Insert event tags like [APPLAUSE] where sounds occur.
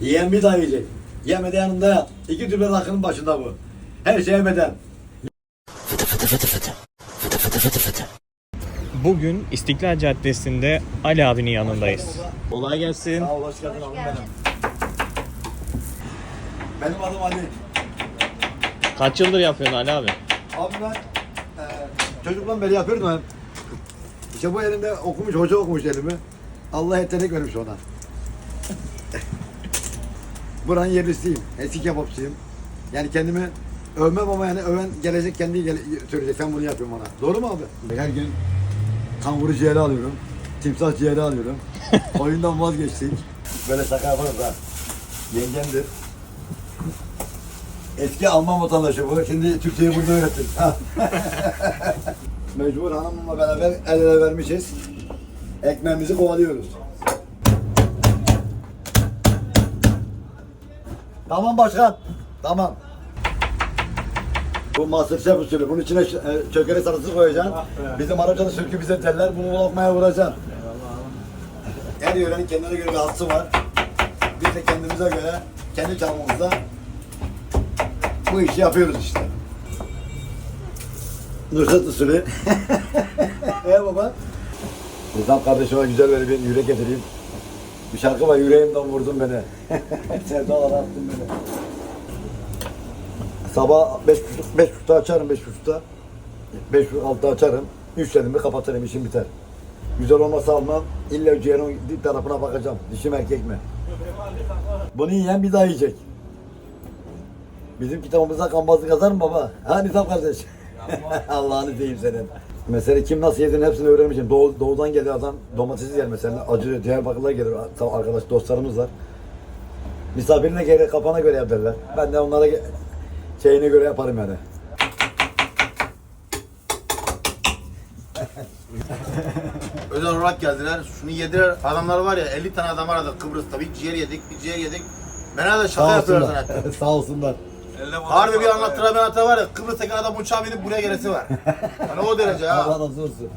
Yiyen bir daha yiyecek. Yemede yanında yat. İki türlü rakının başında bu. Her şeye bedel. Bugün İstiklal Caddesi'nde Ali abinin yanındayız. Kolay gelsin. Sağ ol, hoş geldin abim benim. Benim adım Ali. Kaç yıldır yapıyorsun Ali abi? Abi ben e, çocukluğumdan beri yapıyordum hep. İşte bu elimde okumuş, hoca okumuş elimi. Allah yetenek vermiş ona. Buranın yerlisiyim. Eski kebapçıyım. Yani kendimi övmem ama yani öven gelecek kendi gele, söyleyecek. Sen bunu yapıyorsun bana. Doğru mu abi? Her gün kanguru ciğeri alıyorum. Timsah ciğeri alıyorum. [LAUGHS] Oyundan vazgeçtik. Böyle şaka yaparız ha. Yengemdir. Eski Alman vatandaşı bu. Şimdi Türkçeyi burada öğrettim. [LAUGHS] Mecbur hanımımla beraber el ele vermişiz. Ekmeğimizi kovalıyoruz. Tamam başkan. Tamam. Bu masterchef usulü. Bunun içine e, çökeri sarısı koyacaksın. Bizim Arapçada sürkü bize derler. Bunu lokmaya vuracaksın. Her yörenin kendine göre bir hası var. Biz de kendimize göre, kendi çalmamızda bu işi yapıyoruz işte. Nusret usulü. [LAUGHS] Ee baba? Nizam kardeşime güzel böyle bir yürek getireyim. Bir şarkı var yüreğimden vurdun beni. [LAUGHS] Sevdalara attın beni. Sabah beş buçuk, beş buçukta açarım beş buçukta. Beş buçuk altıda açarım. Üç dedim mi kapatırım işim biter. Güzel olmasa almam. İlla ciğerin tarafına bakacağım. Dişim erkek mi? Bunu yiyen bir daha yiyecek. Bizim kitabımızda kambazlık yazar mı baba? Ha Nizam kardeş. [LAUGHS] Allah'ını seveyim senin. Mesela kim nasıl yediğini hepsini öğrenmişim. Doğu, doğudan geliyor adam domatesiz yer mesela. Acı Diyarbakır'da gelir arkadaş dostlarımız var. Misafirine göre kafana göre yap derler. Ben de onlara şeyine göre yaparım yani. [LAUGHS] Özel olarak geldiler. Şunu yediler. Adamlar var ya 50 tane adam aradı Kıbrıs'ta. Bir ciğer yedik, bir ciğer yedik. Ben de şaka yapıyorlar zannettim. [LAUGHS] Sağ olsunlar. Harbi bir anlattıran bir anlattıran var ya Kıbrıs'taki adam uçağa binip buraya gelesi var. [LAUGHS] Hani o derece ha. Allah razı olsun.